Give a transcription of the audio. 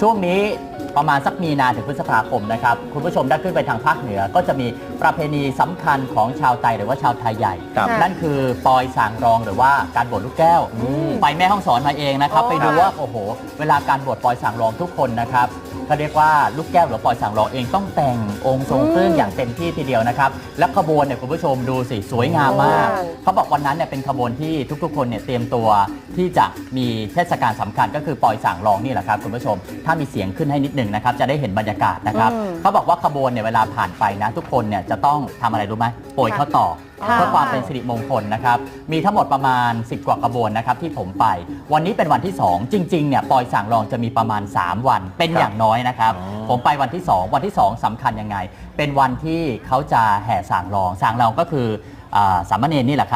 ช่วงนี้ประมาณสักมีนาถึงพฤษภาคมนะครับ คุณผู้ชมได้ขึ้นไปทางภาคเหนือก็จะมี ประเพณีสำคัญของชาวไทยหรือว่าชาวไทยใหญ่ ครับ นั่นคือปอยสางรองหรือว่าการบวชลูกแก้ว ไปแม่ห้องสอนมาเองนะครับโอ้ไปดูว่าโอ้โห เวลาการบวชปอยสางรองทุกคนนะครับเขาเรียกว่าลูกแก้วหรือปอยสางรองเองต้องแต่งองค์ทรงเครื่องอย่างเต็มที่ทีเดียวนะครับ และขบวนเนี่ยคุณผู้ชมดูสิสวยงามมาก เขาบอกวันนั้นเนี่ยเป็นขบวนที่ทุกๆ คนเนี่ยเตรียมตัวที่จะมีเทศกาลสำคัญก็คือปอยสางรองนี่แหละครับคุณผู้ชม ถ้ามีเสียงขึ้นให้นิดหนึ่งนะครับจะได้เห็นบรรยากาศนะครับอืมเขาบอกว่าขบวนเนี่ยเวลาผ่านไปนะทุกคนเนี่ยจะต้องทำอะไรรู้ไหมโปรยข้าวตอกค่ะ เพื่อความเป็นสิริมงคลนะครับ มีทั้งหมดประมาณ 10 กว่าขบวนนะครับที่ผมไป วันนี้เป็นวันที่ 2 จริงๆเนี่ยปอยสางรองจะมีประมาณ 3 วัน เป็นอย่างน้อยนะครับ อ๋อ ผมไปวันที่ 2 วันที่ 2สำคัญยังไง เป็นวันที่เขาจะแห่สางรองสางรองก็คืออ่าสามเณรนี่แหละครับ